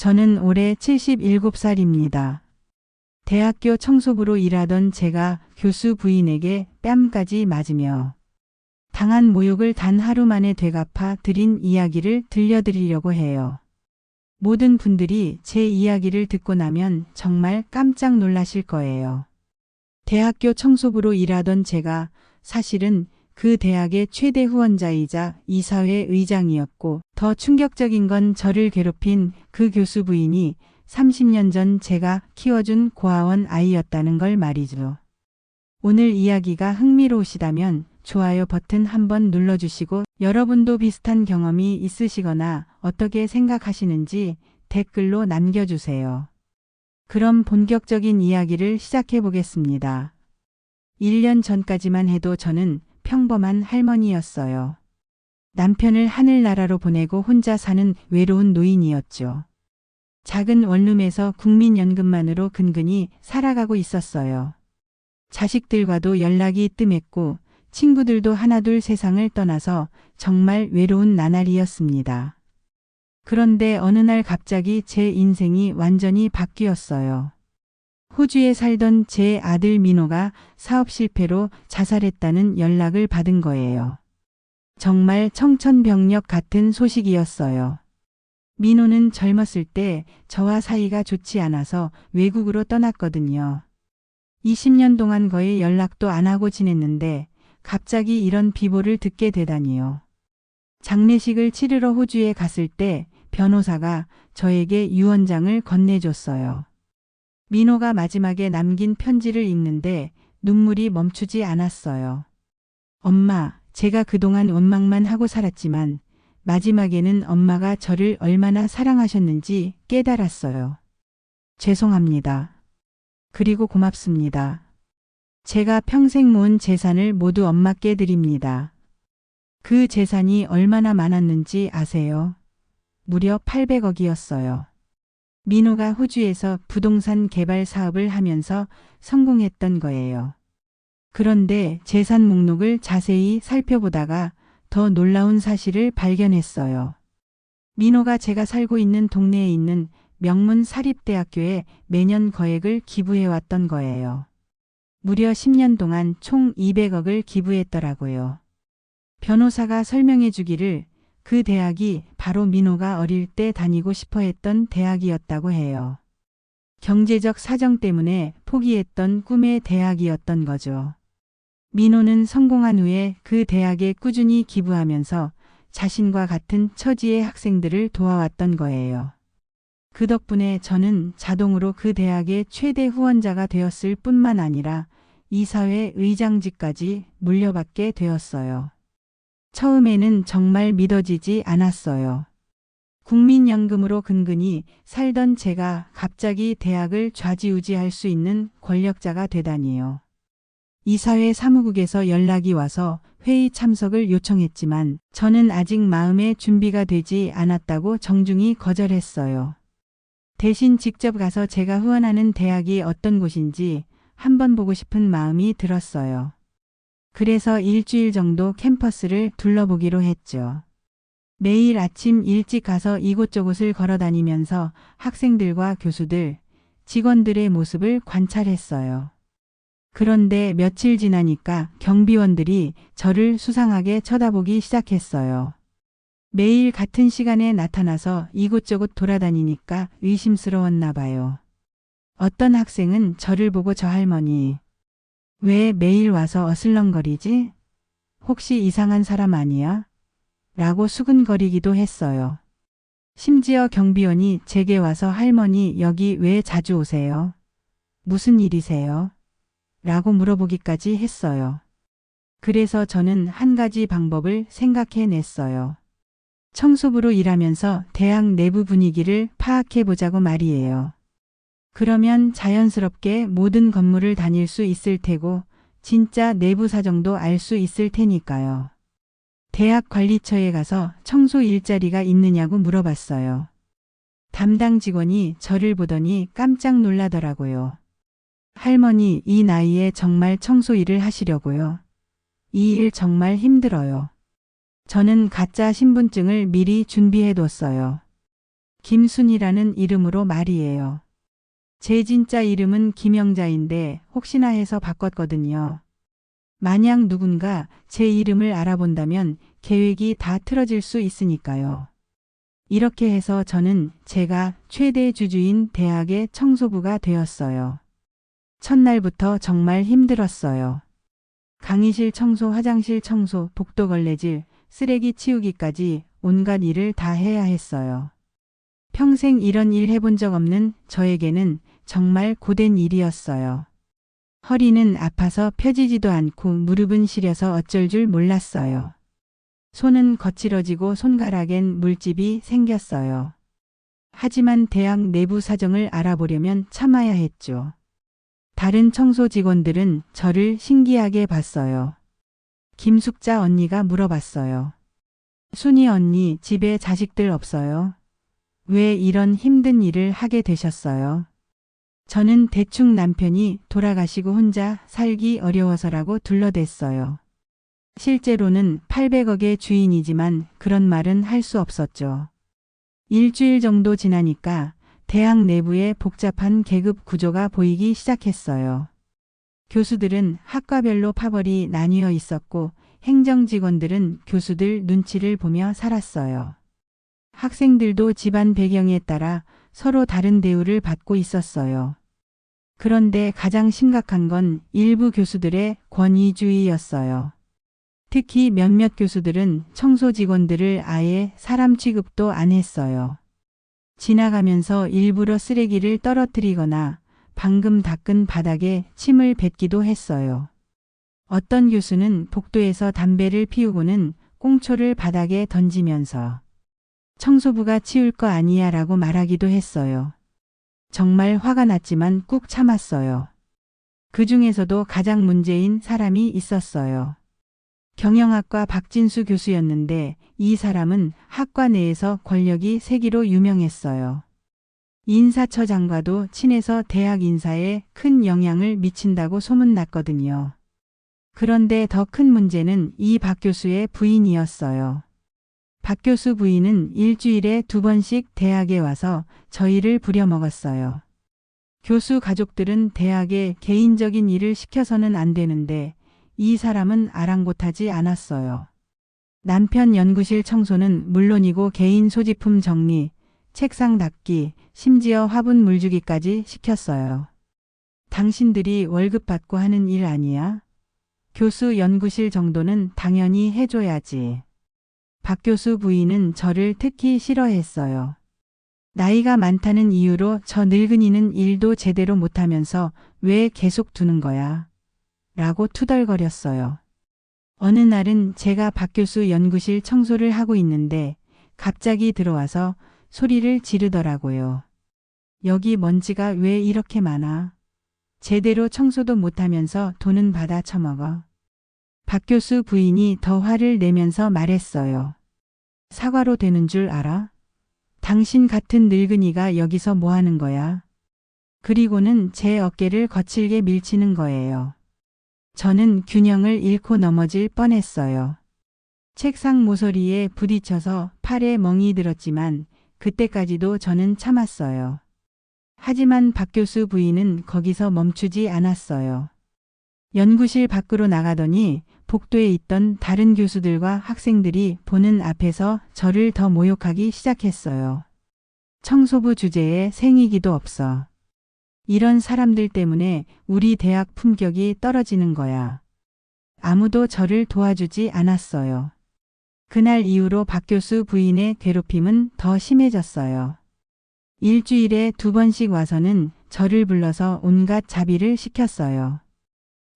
저는 올해 77살입니다. 대학교 청소부로 일하던 제가 교수 부인에게 뺨까지 맞으며 당한 모욕을 단 하루 만에 되갚아 드린 이야기를 들려드리려고 해요. 모든 분들이 제 이야기를 듣고 나면 정말 깜짝 놀라실 거예요. 대학교 청소부로 일하던 제가 사실은 그 대학의 최대 후원자이자 이사회 의장이었고 더 충격적인 건 저를 괴롭힌 그 교수 부인이 30년 전 제가 키워준 고아원 아이였다는 걸 말이죠. 오늘 이야기가 흥미로우시다면 좋아요 버튼 한번 눌러주시고 여러분도 비슷한 경험이 있으시거나 어떻게 생각하시는지 댓글로 남겨주세요. 그럼 본격적인 이야기를 시작해 보겠습니다. 1년 전까지만 해도 저는 평범한 할머니였어요. 남편을 하늘나라로 보내고 혼자 사는 외로운 노인이었죠. 작은 원룸에서 국민연금만으로 근근히 살아가고 있었어요. 자식들과도 연락이 뜸했고 친구들도 하나둘 세상을 떠나서 정말 외로운 나날이었습니다. 그런데 어느 날 갑자기 제 인생이 완전히 바뀌었어요. 호주에 살던 제 아들 민호가 사업 실패로 자살했다는 연락을 받은 거예요. 정말 청천벽력 같은 소식이었어요. 민호는 젊었을 때 저와 사이가 좋지 않아서 외국으로 떠났거든요. 20년 동안 거의 연락도 안 하고 지냈는데 갑자기 이런 비보를 듣게 되다니요. 장례식을 치르러 호주에 갔을 때 변호사가 저에게 유언장을 건네줬어요. 민호가 마지막에 남긴 편지를 읽는데 눈물이 멈추지 않았어요. 엄마, 제가 그동안 원망만 하고 살았지만 마지막에는 엄마가 저를 얼마나 사랑하셨는지 깨달았어요. 죄송합니다. 그리고 고맙습니다. 제가 평생 모은 재산을 모두 엄마께 드립니다. 그 재산이 얼마나 많았는지 아세요? 무려 800억이었어요. 민호가 호주에서 부동산 개발 사업을 하면서 성공했던 거예요. 그런데 재산 목록을 자세히 살펴보다가 더 놀라운 사실을 발견했어요. 민호가 제가 살고 있는 동네에 있는 명문 사립대학교에 매년 거액을 기부해왔던 거예요. 무려 10년 동안 총 200억을 기부했더라고요. 변호사가 설명해 주기를 그 대학이 바로 민호가 어릴 때 다니고 싶어 했던 대학이었다고 해요. 경제적 사정 때문에 포기했던 꿈의 대학이었던 거죠. 민호는 성공한 후에 그 대학에 꾸준히 기부하면서 자신과 같은 처지의 학생들을 도와왔던 거예요. 그 덕분에 저는 자동으로 그 대학의 최대 후원자가 되었을 뿐만 아니라 이사회 의장직까지 물려받게 되었어요. 처음에는 정말 믿어지지 않았어요. 국민연금으로 근근히 살던 제가 갑자기 대학을 좌지우지할 수 있는 권력자가 되다니요. 이사회 사무국에서 연락이 와서 회의 참석을 요청했지만 저는 아직 마음의 준비가 되지 않았다고 정중히 거절했어요. 대신 직접 가서 제가 후원하는 대학이 어떤 곳인지 한번 보고 싶은 마음이 들었어요. 그래서 일주일 정도 캠퍼스를 둘러보기로 했죠. 매일 아침 일찍 가서 이곳저곳을 걸어 다니면서 학생들과 교수들, 직원들의 모습을 관찰했어요. 그런데 며칠 지나니까 경비원들이 저를 수상하게 쳐다보기 시작했어요. 매일 같은 시간에 나타나서 이곳저곳 돌아다니니까 의심스러웠나 봐요. 어떤 학생은 저를 보고 저 할머니, 왜 매일 와서 어슬렁거리지? 혹시 이상한 사람 아니야? 라고 수근거리기도 했어요. 심지어 경비원이 제게 와서 할머니 여기 왜 자주 오세요? 무슨 일이세요? 라고 물어보기까지 했어요. 그래서 저는 한 가지 방법을 생각해 냈어요. 청소부로 일하면서 대학 내부 분위기를 파악해 보자고 말이에요. 그러면 자연스럽게 모든 건물을 다닐 수 있을 테고 진짜 내부 사정도 알 수 있을 테니까요. 대학 관리처에 가서 청소 일자리가 있느냐고 물어봤어요. 담당 직원이 저를 보더니 깜짝 놀라더라고요. 할머니, 이 나이에 정말 청소 일을 하시려고요. 이 일 정말 힘들어요. 저는 가짜 신분증을 미리 준비해 뒀어요. 김순이라는 이름으로 말이에요. 제 진짜 이름은 김영자인데 혹시나 해서 바꿨거든요. 만약 누군가 제 이름을 알아본다면 계획이 다 틀어질 수 있으니까요. 이렇게 해서 저는 제가 최대 주주인 대학의 청소부가 되었어요. 첫날부터 정말 힘들었어요. 강의실 청소, 화장실 청소, 복도 걸레질, 쓰레기 치우기까지 온갖 일을 다 해야 했어요. 평생 이런 일 해본 적 없는 저에게는 정말 고된 일이었어요. 허리는 아파서 펴지지도 않고 무릎은 시려서 어쩔 줄 몰랐어요. 손은 거칠어지고 손가락엔 물집이 생겼어요. 하지만 대학 내부 사정을 알아보려면 참아야 했죠. 다른 청소 직원들은 저를 신기하게 봤어요. 김숙자 언니가 물어봤어요. 순이 언니 집에 자식들 없어요? 왜 이런 힘든 일을 하게 되셨어요? 저는 대충 남편이 돌아가시고 혼자 살기 어려워서라고 둘러댔어요. 실제로는 800억의 주인이지만 그런 말은 할 수 없었죠. 일주일 정도 지나니까 대학 내부에 복잡한 계급 구조가 보이기 시작했어요. 교수들은 학과별로 파벌이 나뉘어 있었고 행정 직원들은 교수들 눈치를 보며 살았어요. 학생들도 집안 배경에 따라 서로 다른 대우를 받고 있었어요. 그런데 가장 심각한 건 일부 교수들의 권위주의였어요. 특히 몇몇 교수들은 청소 직원들을 아예 사람 취급도 안 했어요. 지나가면서 일부러 쓰레기를 떨어뜨리거나 방금 닦은 바닥에 침을 뱉기도 했어요. 어떤 교수는 복도에서 담배를 피우고는 꽁초를 바닥에 던지면서 청소부가 치울 거 아니야 라고 말하기도 했어요. 정말 화가 났지만 꾹 참았어요. 그 중에서도 가장 문제인 사람이 있었어요. 경영학과 박진수 교수였는데 이 사람은 학과 내에서 권력이 세기로 유명했어요. 인사처장과도 친해서 대학 인사에 큰 영향을 미친다고 소문났거든요. 그런데 더 큰 문제는 이 박 교수의 부인이었어요. 박 교수 부인은 일주일에 두 번씩 대학에 와서 저희를 부려먹었어요. 교수 가족들은 대학에 개인적인 일을 시켜서는 안 되는데 이 사람은 아랑곳하지 않았어요. 남편 연구실 청소는 물론이고 개인 소지품 정리, 책상 닦기, 심지어 화분 물주기까지 시켰어요. 당신들이 월급 받고 하는 일 아니야? 교수 연구실 정도는 당연히 해줘야지. 박 교수 부인은 저를 특히 싫어했어요. 나이가 많다는 이유로 저 늙은이는 일도 제대로 못하면서 왜 계속 두는 거야? 라고 투덜거렸어요. 어느 날은 제가 박 교수 연구실 청소를 하고 있는데 갑자기 들어와서 소리를 지르더라고요. 여기 먼지가 왜 이렇게 많아? 제대로 청소도 못하면서 돈은 받아 처먹어. 박 교수 부인이 더 화를 내면서 말했어요. 사과로 되는 줄 알아? 당신 같은 늙은이가 여기서 뭐 하는 거야? 그리고는 제 어깨를 거칠게 밀치는 거예요. 저는 균형을 잃고 넘어질 뻔했어요. 책상 모서리에 부딪혀서 팔에 멍이 들었지만 그때까지도 저는 참았어요. 하지만 박 교수 부인은 거기서 멈추지 않았어요. 연구실 밖으로 나가더니 복도에 있던 다른 교수들과 학생들이 보는 앞에서 저를 더 모욕하기 시작했어요. 청소부 주제에 생이기도 없어. 이런 사람들 때문에 우리 대학 품격이 떨어지는 거야. 아무도 저를 도와주지 않았어요. 그날 이후로 박 교수 부인의 괴롭힘은 더 심해졌어요. 일주일에 두 번씩 와서는 저를 불러서 온갖 자비를 시켰어요.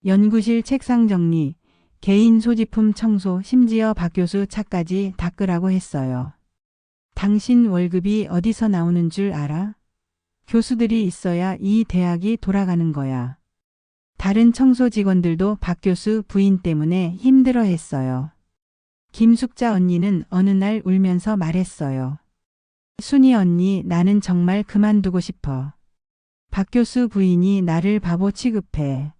연구실 책상 정리, 개인 소지품 청소, 심지어 박 교수 차까지 닦으라고 했어요. 당신 월급이 어디서 나오는 줄 알아? 교수들이 있어야 이 대학이 돌아가는 거야. 다른 청소 직원들도 박 교수 부인 때문에 힘들어 했어요. 김숙자 언니는 어느 날 울면서 말했어요. 순이 언니, 나는 정말 그만두고 싶어. 박 교수 부인이 나를 바보 취급해.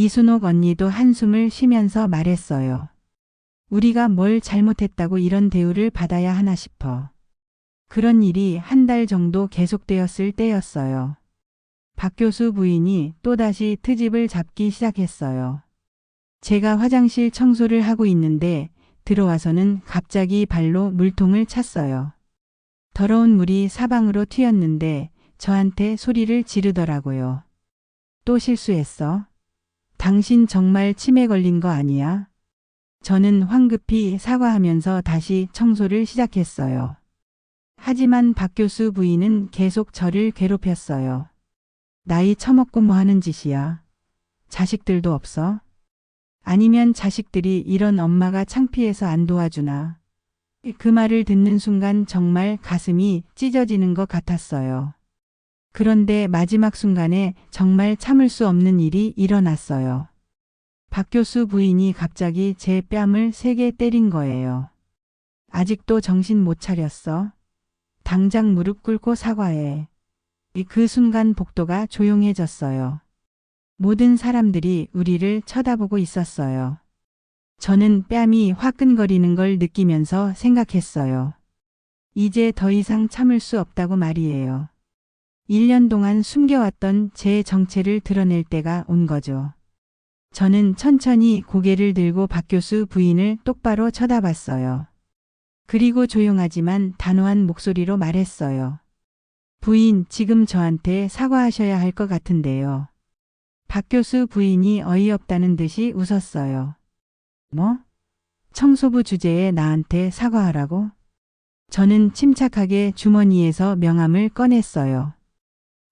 이순옥 언니도 한숨을 쉬면서 말했어요. 우리가 뭘 잘못했다고 이런 대우를 받아야 하나 싶어. 그런 일이 한 달 정도 계속되었을 때였어요. 박 교수 부인이 또다시 트집을 잡기 시작했어요. 제가 화장실 청소를 하고 있는데 들어와서는 갑자기 발로 물통을 찼어요. 더러운 물이 사방으로 튀었는데 저한테 소리를 지르더라고요. 또 실수했어? 당신 정말 치매 걸린 거 아니야? 저는 황급히 사과하면서 다시 청소를 시작했어요. 하지만 박 교수 부인은 계속 저를 괴롭혔어요. 나이 처먹고 뭐 하는 짓이야? 자식들도 없어? 아니면 자식들이 이런 엄마가 창피해서 안 도와주나? 그 말을 듣는 순간 정말 가슴이 찢어지는 것 같았어요. 그런데 마지막 순간에 정말 참을 수 없는 일이 일어났어요. 박 교수 부인이 갑자기 제 뺨을 세게 때린 거예요. 아직도 정신 못 차렸어? 당장 무릎 꿇고 사과해. 그 순간 복도가 조용해졌어요. 모든 사람들이 우리를 쳐다보고 있었어요. 저는 뺨이 화끈거리는 걸 느끼면서 생각했어요. 이제 더 이상 참을 수 없다고 말이에요. 1년 동안 숨겨왔던 제 정체를 드러낼 때가 온 거죠. 저는 천천히 고개를 들고 박 교수 부인을 똑바로 쳐다봤어요. 그리고 조용하지만 단호한 목소리로 말했어요. 부인, 지금 저한테 사과하셔야 할 것 같은데요. 박 교수 부인이 어이없다는 듯이 웃었어요. 뭐? 청소부 주제에 나한테 사과하라고? 저는 침착하게 주머니에서 명함을 꺼냈어요.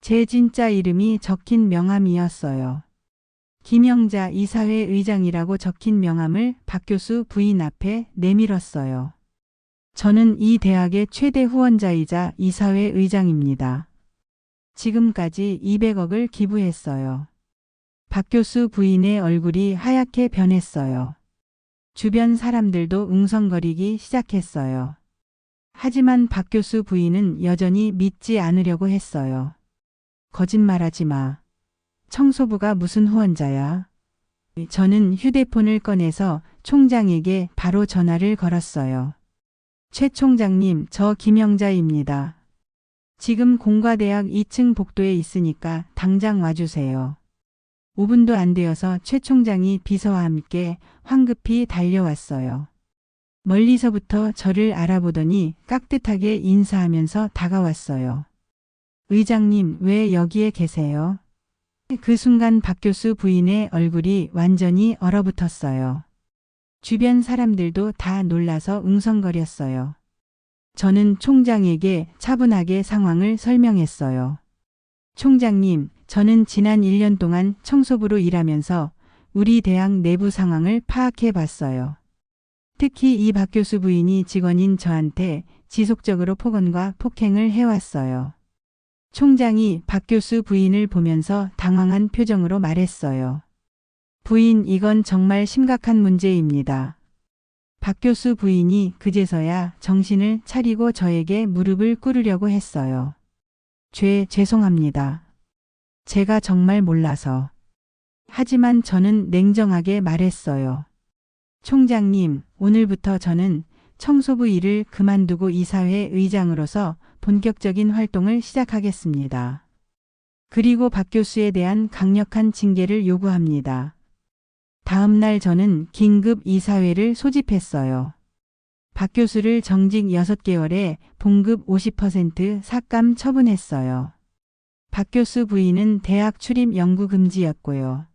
제 진짜 이름이 적힌 명함이었어요. 김영자 이사회 의장이라고 적힌 명함을 박 교수 부인 앞에 내밀었어요. 저는 이 대학의 최대 후원자이자 이사회 의장입니다. 지금까지 200억을 기부했어요. 박 교수 부인의 얼굴이 하얗게 변했어요. 주변 사람들도 웅성거리기 시작했어요. 하지만 박 교수 부인은 여전히 믿지 않으려고 했어요. 거짓말하지 마. 청소부가 무슨 후원자야? 저는 휴대폰을 꺼내서 총장에게 바로 전화를 걸었어요. 최 총장님, 저 김영자입니다. 지금 공과대학 2층 복도에 있으니까 당장 와주세요. 5분도 안 되어서 최 총장이 비서와 함께 황급히 달려왔어요. 멀리서부터 저를 알아보더니 깍듯하게 인사하면서 다가왔어요. 의장님, 왜 여기에 계세요? 그 순간 박 교수 부인의 얼굴이 완전히 얼어붙었어요. 주변 사람들도 다 놀라서 웅성거렸어요. 저는 총장에게 차분하게 상황을 설명했어요. 총장님, 저는 지난 1년 동안 청소부로 일하면서 우리 대학 내부 상황을 파악해 봤어요. 특히 이 박 교수 부인이 직원인 저한테 지속적으로 폭언과 폭행을 해왔어요. 총장이 박 교수 부인을 보면서 당황한 표정으로 말했어요. 부인, 이건 정말 심각한 문제입니다. 박 교수 부인이 그제서야 정신을 차리고 저에게 무릎을 꿇으려고 했어요. 죄, 죄송합니다. 제가 정말 몰라서. 하지만 저는 냉정하게 말했어요. 총장님, 오늘부터 저는 청소부 일을 그만두고 이사회 의장으로서 본격적인 활동을 시작하겠습니다. 그리고 박 교수에 대한 강력한 징계를 요구합니다. 다음 날 저는 긴급 이사회를 소집했어요. 박 교수를 정직 6개월에 봉급 50% 삭감 처분했어요. 박 교수 부인은 대학 출입 연구 금지였고요.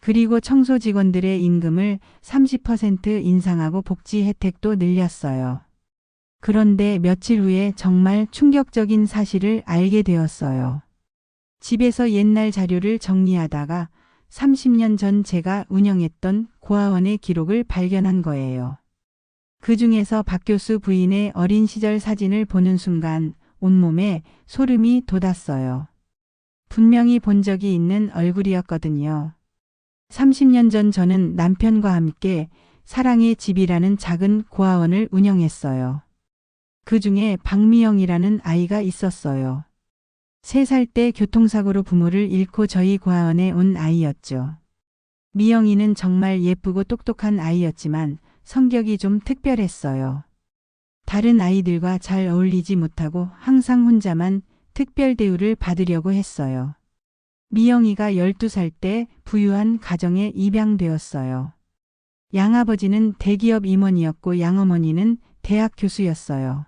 그리고 청소 직원들의 임금을 30% 인상하고 복지 혜택도 늘렸어요. 그런데 며칠 후에 정말 충격적인 사실을 알게 되었어요. 집에서 옛날 자료를 정리하다가 30년 전 제가 운영했던 고아원의 기록을 발견한 거예요. 그 중에서 박 교수 부인의 어린 시절 사진을 보는 순간 온몸에 소름이 돋았어요. 분명히 본 적이 있는 얼굴이었거든요. 30년 전 저는 남편과 함께 사랑의 집이라는 작은 고아원을 운영했어요. 그 중에 박미영이라는 아이가 있었어요. 3살 때 교통사고로 부모를 잃고 저희 고아원에 온 아이였죠. 미영이는 정말 예쁘고 똑똑한 아이였지만 성격이 좀 특별했어요. 다른 아이들과 잘 어울리지 못하고 항상 혼자만 특별 대우를 받으려고 했어요. 미영이가 12살 때 부유한 가정에 입양되었어요. 양아버지는 대기업 임원이었고 양어머니는 대학 교수였어요.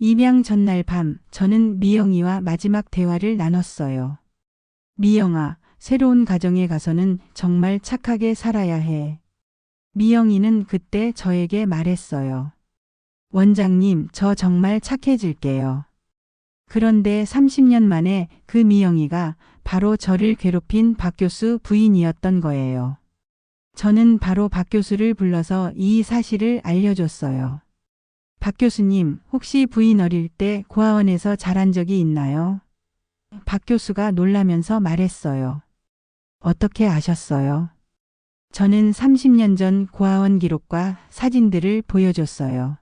입양 전날 밤 저는 미영이와 마지막 대화를 나눴어요. 미영아, 새로운 가정에 가서는 정말 착하게 살아야 해. 미영이는 그때 저에게 말했어요. 원장님, 저 정말 착해질게요. 그런데 30년 만에 그 미영이가 바로 저를 괴롭힌 박 교수 부인이었던 거예요. 저는 바로 박 교수를 불러서 이 사실을 알려줬어요. 박 교수님, 혹시 부인 어릴 때 고아원에서 자란 적이 있나요? 박 교수가 놀라면서 말했어요. 어떻게 아셨어요? 저는 30년 전 고아원 기록과 사진들을 보여줬어요.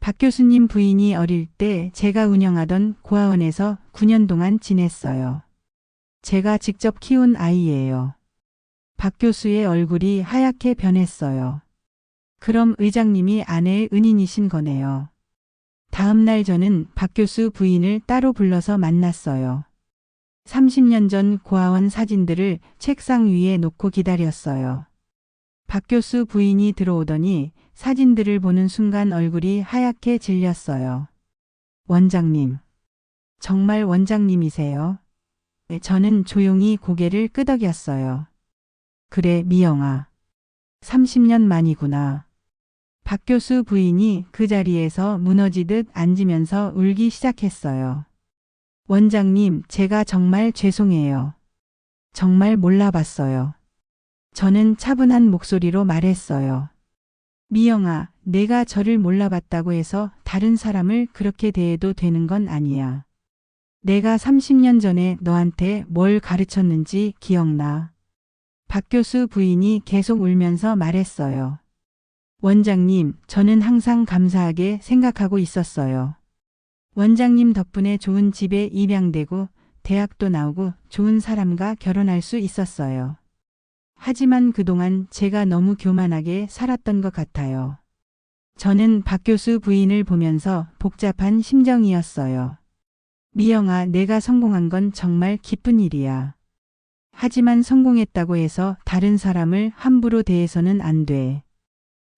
박 교수님 부인이 어릴 때 제가 운영하던 고아원에서 9년 동안 지냈어요. 제가 직접 키운 아이예요. 박 교수의 얼굴이 하얗게 변했어요. 그럼 의장님이 아내의 은인이신 거네요. 다음 날 저는 박 교수 부인을 따로 불러서 만났어요. 30년 전 고아원 사진들을 책상 위에 놓고 기다렸어요. 박 교수 부인이 들어오더니 사진들을 보는 순간 얼굴이 하얗게 질렸어요. 원장님. 정말 원장님이세요? 네, 저는 조용히 고개를 끄덕였어요. 그래, 미영아. 30년 만이구나. 박 교수 부인이 그 자리에서 무너지듯 앉으면서 울기 시작했어요. 원장님, 제가 정말 죄송해요. 정말 몰라봤어요. 저는 차분한 목소리로 말했어요. 미영아, 내가 저를 몰라봤다고 해서 다른 사람을 그렇게 대해도 되는 건 아니야. 내가 30년 전에 너한테 뭘 가르쳤는지 기억나. 박 교수 부인이 계속 울면서 말했어요. 원장님, 저는 항상 감사하게 생각하고 있었어요. 원장님 덕분에 좋은 집에 입양되고 대학도 나오고 좋은 사람과 결혼할 수 있었어요. 하지만 그동안 제가 너무 교만하게 살았던 것 같아요. 저는 박 교수 부인을 보면서 복잡한 심정이었어요. 미영아, 내가 성공한 건 정말 기쁜 일이야. 하지만 성공했다고 해서 다른 사람을 함부로 대해서는 안 돼.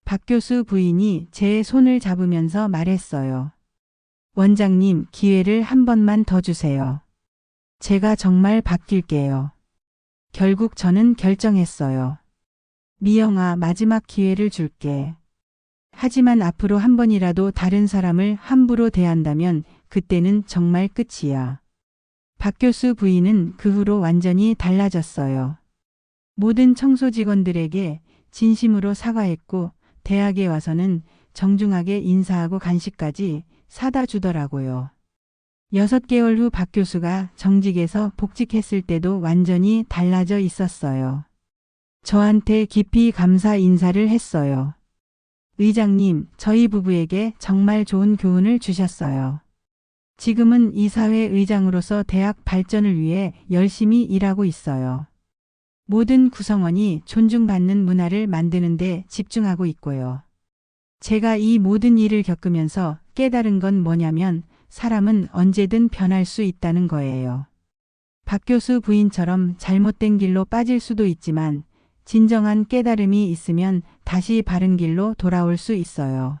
박 교수 부인이 제 손을 잡으면서 말했어요. 원장님, 기회를 한 번만 더 주세요. 제가 정말 바뀔게요. 결국 저는 결정했어요. 미영아, 마지막 기회를 줄게. 하지만 앞으로 한 번이라도 다른 사람을 함부로 대한다면 그때는 정말 끝이야. 박 교수 부인은 그 후로 완전히 달라졌어요. 모든 청소 직원들에게 진심으로 사과했고 대학에 와서는 정중하게 인사하고 간식까지 사다 주더라고요. 여섯 개월 후 박 교수가 정직에서 복직했을 때도 완전히 달라져 있었어요. 저한테 깊이 감사 인사를 했어요. 의장님, 저희 부부에게 정말 좋은 교훈을 주셨어요. 지금은 이사회 의장으로서 대학 발전을 위해 열심히 일하고 있어요. 모든 구성원이 존중받는 문화를 만드는 데 집중하고 있고요. 제가 이 모든 일을 겪으면서 깨달은 건 뭐냐면 사람은 언제든 변할 수 있다는 거예요. 박 교수 부인처럼 잘못된 길로 빠질 수도 있지만 진정한 깨달음이 있으면 다시 바른 길로 돌아올 수 있어요.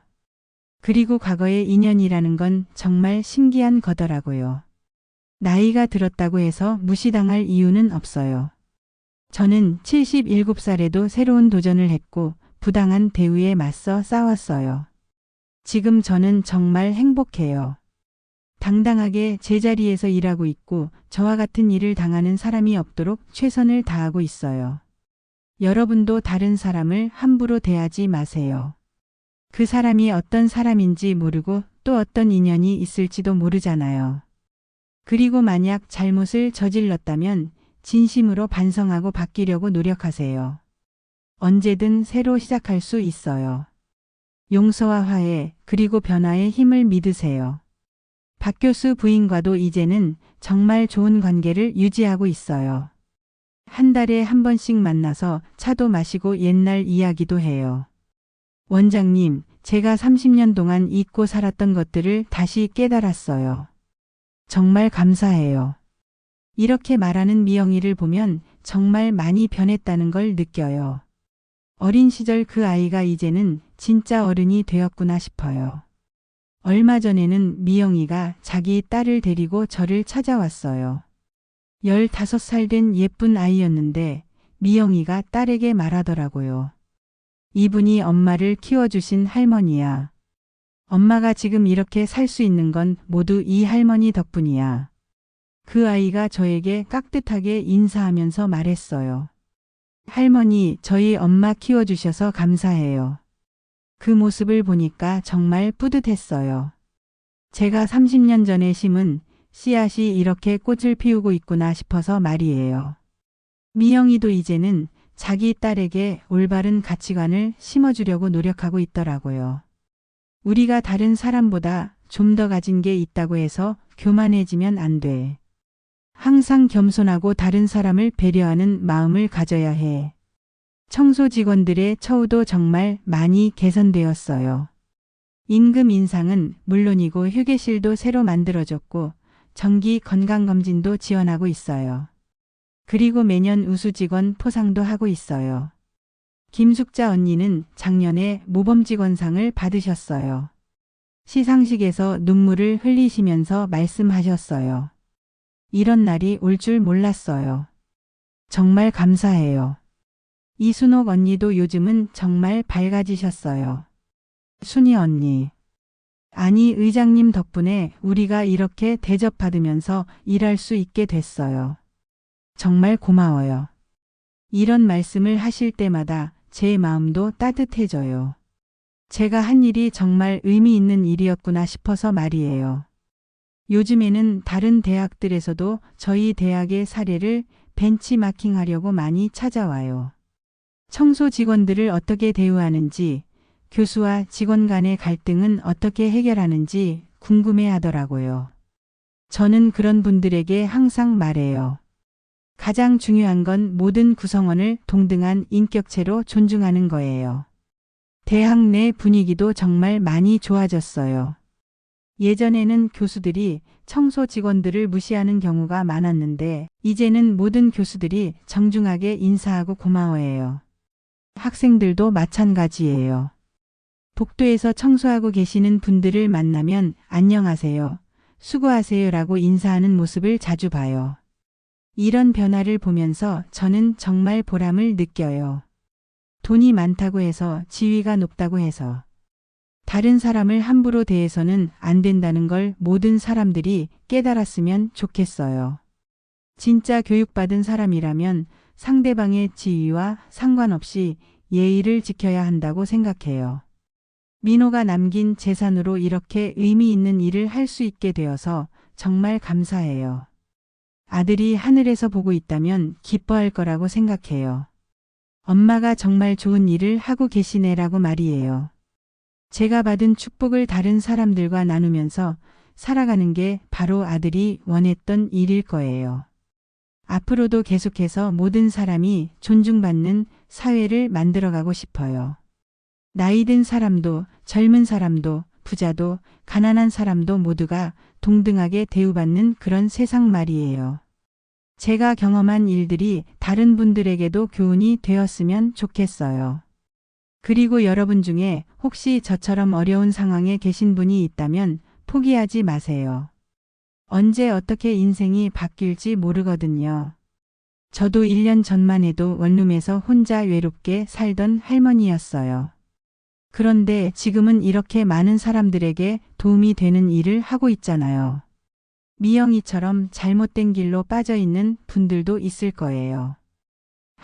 그리고 과거의 인연이라는 건 정말 신기한 거더라고요. 나이가 들었다고 해서 무시당할 이유는 없어요. 저는 77살에도 새로운 도전을 했고 부당한 대우에 맞서 싸웠어요. 지금 저는 정말 행복해요. 당당하게 제자리에서 일하고 있고 저와 같은 일을 당하는 사람이 없도록 최선을 다하고 있어요. 여러분도 다른 사람을 함부로 대하지 마세요. 그 사람이 어떤 사람인지 모르고 또 어떤 인연이 있을지도 모르잖아요. 그리고 만약 잘못을 저질렀다면 진심으로 반성하고 바뀌려고 노력하세요. 언제든 새로 시작할 수 있어요. 용서와 화해 그리고 변화의 힘을 믿으세요. 박 교수 부인과도 이제는 정말 좋은 관계를 유지하고 있어요. 한 달에 한 번씩 만나서 차도 마시고 옛날 이야기도 해요. 원장님, 제가 30년 동안 잊고 살았던 것들을 다시 깨달았어요. 정말 감사해요. 이렇게 말하는 미영이를 보면 정말 많이 변했다는 걸 느껴요. 어린 시절 그 아이가 이제는 진짜 어른이 되었구나 싶어요. 얼마 전에는 미영이가 자기 딸을 데리고 저를 찾아왔어요. 15살 된 예쁜 아이였는데 미영이가 딸에게 말하더라고요. 이분이 엄마를 키워주신 할머니야. 엄마가 지금 이렇게 살 수 있는 건 모두 이 할머니 덕분이야. 그 아이가 저에게 깍듯하게 인사하면서 말했어요. 할머니, 저희 엄마 키워주셔서 감사해요. 그 모습을 보니까 정말 뿌듯했어요. 제가 30년 전에 심은 씨앗이 이렇게 꽃을 피우고 있구나 싶어서 말이에요. 미영이도 이제는 자기 딸에게 올바른 가치관을 심어주려고 노력하고 있더라고요. 우리가 다른 사람보다 좀 더 가진 게 있다고 해서 교만해지면 안 돼. 항상 겸손하고 다른 사람을 배려하는 마음을 가져야 해. 청소 직원들의 처우도 정말 많이 개선되었어요. 임금 인상은 물론이고 휴게실도 새로 만들어졌고 정기 건강검진도 지원하고 있어요. 그리고 매년 우수 직원 포상도 하고 있어요. 김숙자 언니는 작년에 모범 직원상을 받으셨어요. 시상식에서 눈물을 흘리시면서 말씀하셨어요. 이런 날이 올 줄 몰랐어요. 정말 감사해요. 이순옥 언니도 요즘은 정말 밝아지셨어요. 순이 언니. 아니, 의장님 덕분에 우리가 이렇게 대접받으면서 일할 수 있게 됐어요. 정말 고마워요. 이런 말씀을 하실 때마다 제 마음도 따뜻해져요. 제가 한 일이 정말 의미 있는 일이었구나 싶어서 말이에요. 요즘에는 다른 대학들에서도 저희 대학의 사례를 벤치마킹 하려고 많이 찾아와요. 청소 직원들을 어떻게 대우하는지, 교수와 직원 간의 갈등은 어떻게 해결하는지 궁금해 하더라고요. 저는 그런 분들에게 항상 말해요. 가장 중요한 건 모든 구성원을 동등한 인격체로 존중하는 거예요. 대학 내 분위기도 정말 많이 좋아졌어요. 예전에는 교수들이 청소 직원들을 무시하는 경우가 많았는데 이제는 모든 교수들이 정중하게 인사하고 고마워해요. 학생들도 마찬가지예요. 복도에서 청소하고 계시는 분들을 만나면 안녕하세요. 수고하세요라고 인사하는 모습을 자주 봐요. 이런 변화를 보면서 저는 정말 보람을 느껴요. 돈이 많다고 해서 지위가 높다고 해서 다른 사람을 함부로 대해서는 안 된다는 걸 모든 사람들이 깨달았으면 좋겠어요. 진짜 교육받은 사람이라면 상대방의 지위와 상관없이 예의를 지켜야 한다고 생각해요. 민호가 남긴 재산으로 이렇게 의미 있는 일을 할 수 있게 되어서 정말 감사해요. 아들이 하늘에서 보고 있다면 기뻐할 거라고 생각해요. 엄마가 정말 좋은 일을 하고 계시네라고 말이에요. 제가 받은 축복을 다른 사람들과 나누면서 살아가는 게 바로 아들이 원했던 일일 거예요. 앞으로도 계속해서 모든 사람이 존중받는 사회를 만들어가고 싶어요. 나이 든 사람도 젊은 사람도 부자도 가난한 사람도 모두가 동등하게 대우받는 그런 세상 말이에요. 제가 경험한 일들이 다른 분들에게도 교훈이 되었으면 좋겠어요. 그리고 여러분 중에 혹시 저처럼 어려운 상황에 계신 분이 있다면 포기하지 마세요. 언제 어떻게 인생이 바뀔지 모르거든요. 저도 1년 전만 해도 원룸에서 혼자 외롭게 살던 할머니였어요. 그런데 지금은 이렇게 많은 사람들에게 도움이 되는 일을 하고 있잖아요. 미영이처럼 잘못된 길로 빠져 있는 분들도 있을 거예요.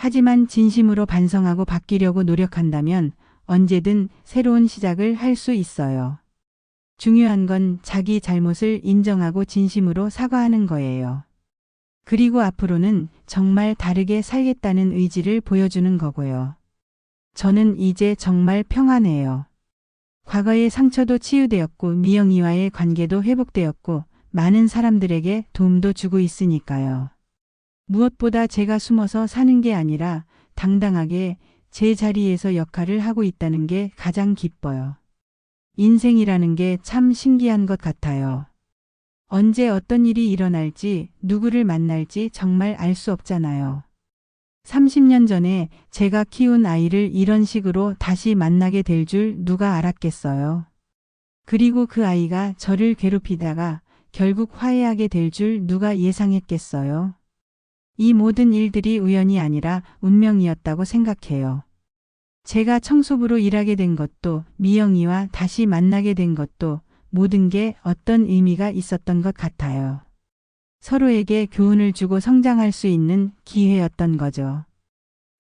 하지만 진심으로 반성하고 바뀌려고 노력한다면 언제든 새로운 시작을 할 수 있어요. 중요한 건 자기 잘못을 인정하고 진심으로 사과하는 거예요. 그리고 앞으로는 정말 다르게 살겠다는 의지를 보여주는 거고요. 저는 이제 정말 평안해요. 과거의 상처도 치유되었고 미영이와의 관계도 회복되었고 많은 사람들에게 도움도 주고 있으니까요. 무엇보다 제가 숨어서 사는 게 아니라 당당하게 제 자리에서 역할을 하고 있다는 게 가장 기뻐요. 인생이라는 게 참 신기한 것 같아요. 언제 어떤 일이 일어날지, 누구를 만날지 정말 알 수 없잖아요. 30년 전에 제가 키운 아이를 이런 식으로 다시 만나게 될 줄 누가 알았겠어요. 그리고 그 아이가 저를 괴롭히다가 결국 화해하게 될 줄 누가 예상했겠어요. 이 모든 일들이 우연이 아니라 운명이었다고 생각해요. 제가 청소부로 일하게 된 것도 미영이와 다시 만나게 된 것도 모든 게 어떤 의미가 있었던 것 같아요. 서로에게 교훈을 주고 성장할 수 있는 기회였던 거죠.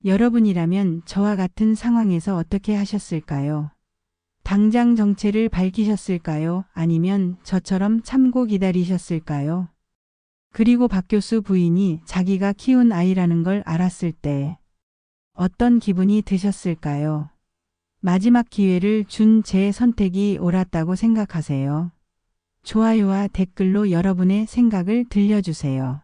여러분이라면 저와 같은 상황에서 어떻게 하셨을까요? 당장 정체를 밝히셨을까요? 아니면 저처럼 참고 기다리셨을까요? 그리고 박 교수 부인이 자기가 키운 아이라는 걸 알았을 때 어떤 기분이 드셨을까요? 마지막 기회를 준 제 선택이 옳았다고 생각하세요. 좋아요와 댓글로 여러분의 생각을 들려주세요.